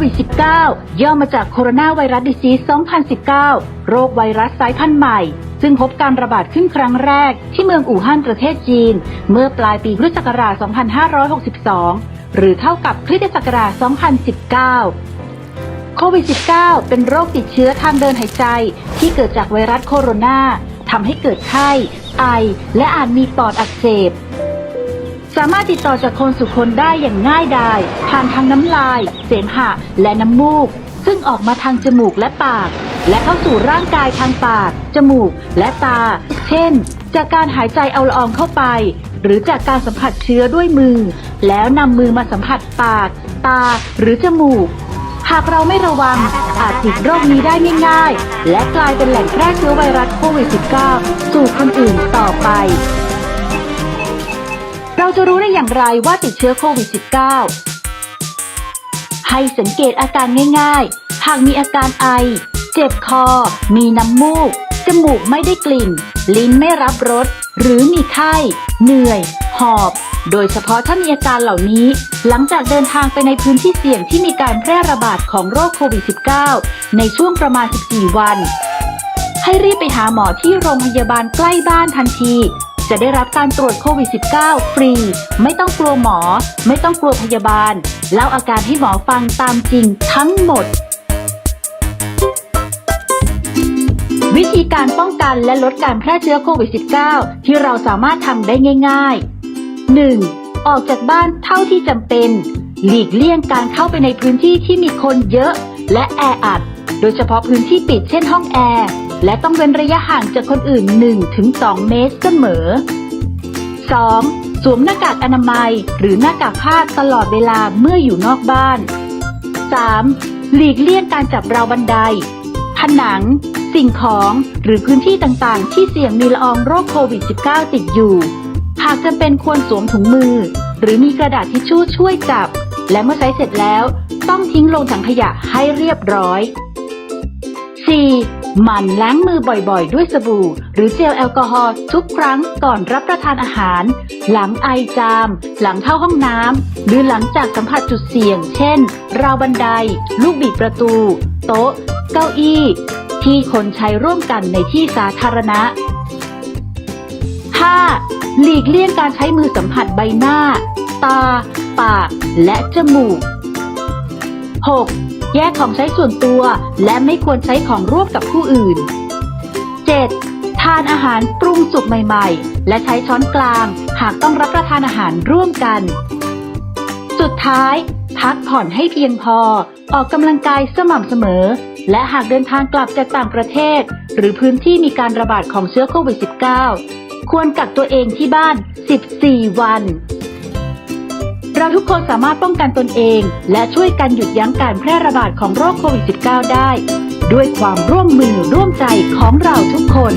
วิด -19 ย่อมาจากโคโรนาไวรัสดิซีส2019 โรคไวรัสสายพันธุ์ใหม่ ซึ่งพบการระบาดขึ้นครั้งแรก ที่เมืองอู่ฮั่นประเทศจีน เมื่อปลายปีพุทธศักราช 2562 หรือเท่ากับคริสตศักราช 2019 โควิด -19 เป็นโรคติดเชื้อทางเดินหายใจ ที่เกิดจากไวรัสโคโรนาทำให้เกิดไข้ ไอ และอาจมีปอดอักเสบ สามารถติดต่อจากคนสู่คนได้อย่างง่ายดาย ผ่านทางน้ำลาย เสมหะ และน้ำมูก ซึ่งออกมาทางจมูกและปาก และเข้าสู่ร่างกายทางปาก จมูก และตา เช่น จากการหายใจเอาละอองเข้าไป หรือจากการสัมผัสเชื้อด้วยมือ แล้วนำมือมาสัมผัสปาก ตา หรือจมูก หากเราไม่ระวัง อาจติดโรคนี้ได้ง่าย ๆ และกลายเป็นแหล่งแพร่เชื้อไวรัสโควิด -19 สู่คนอื่นต่อไป เราจะรู้ได้อย่างไรว่าติดเชื้อโควิด -19 ให้สังเกตอาการง่ายๆ หากมีอาการไอ เจ็บคอ มีน้ำมูก จมูกไม่ได้กลิ่น ลิ้นไม่รับรส หรือมีไข้ เหนื่อย หอบ โดยเฉพาะถ้ามีอาการเหล่านี้ หลังจากเดินทางไปในพื้นที่เสี่ยงที่มีการแพร่ระบาดของโรคโควิด -19 ในช่วงประมาณ 14 วันให้รีบไปหาหมอที่โรงพยาบาลใกล้บ้านทันที จะได้รับการตรวจโควิด -19 ฟรี ไม่ต้องกลัวหมอ ไม่ต้องกลัวพยาบาล เล่าอาการให้หมอฟังตามจริงทั้งหมด วิธีการป้องกันและลดการแพร่เชื้อโควิด -19 ที่เราสามารถทำได้ง่าย ๆ 1. ออกจากบ้านเท่าที่จำเป็น หลีกเลี่ยงการเข้าไปในพื้นที่ที่มีคนเยอะ และแออัด โดยเฉพาะพื้นที่ปิดเช่นห้องแอร์ และต้องเว้นระยะห่างจากคนอื่น 1-2 เมตรเสมอ 2. สวมหน้ากากอนามัยหรือหน้ากากผ้าตลอดเวลาเมื่ออยู่นอกบ้าน 3. หลีกเลี่ยงการจับราวบันได ผนัง สิ่งของหรือพื้นที่ต่างๆ ที่เสี่ยงมีละอองโรคโควิด -19 ติดอยู่ หากจำเป็นควรสวมถุงมือ หรือมีกระดาษทิชชู่ช่วยจับ และเมื่อใช้เสร็จแล้ว ต้องทิ้งลงถังขยะให้เรียบร้อย 4. หมั่นล้างมือบ่อยๆ ด้วยสบู่ หรือเจลแอลกอฮอล์ทุกครั้งก่อนรับประทานอาหาร หลังไอจาม หลังเข้าห้องน้ำหรือหลังจากสัมผัสจุดเสี่ยง เช่น ราวบันได ลูกบิดประตู โต๊ะ เก้าอี้ ที่คนใช้ร่วมกันในที่สาธารณะ 5. หลีกเลี่ยงการใช้มือสัมผัสใบหน้า ตา ปาก และจมูก 6. แยกของใช้ส่วนตัวและไม่ควรใช้ของร่วมกับผู้อื่น 7. ทานอาหารปรุงสุกใหม่ ๆ และใช้ช้อนกลาง หากต้องรับประทานอาหารร่วมกัน สุดท้าย พักผ่อนให้เพียงพอ ออกกำลังกายสม่ำเสมอ และหากเดินทางกลับจากต่างประเทศ หรือพื้นที่มีการระบาดของเชื้อโควิด -19 ควรกักตัวเองที่บ้าน 14 วัน เราทุกคนสามารถป้องกันตนเอง และช่วยกันหยุดยั้งการแพร่ระบาดของโรคโควิด -19 ได้ ด้วยความร่วมมือร่วมใจของเราทุกคน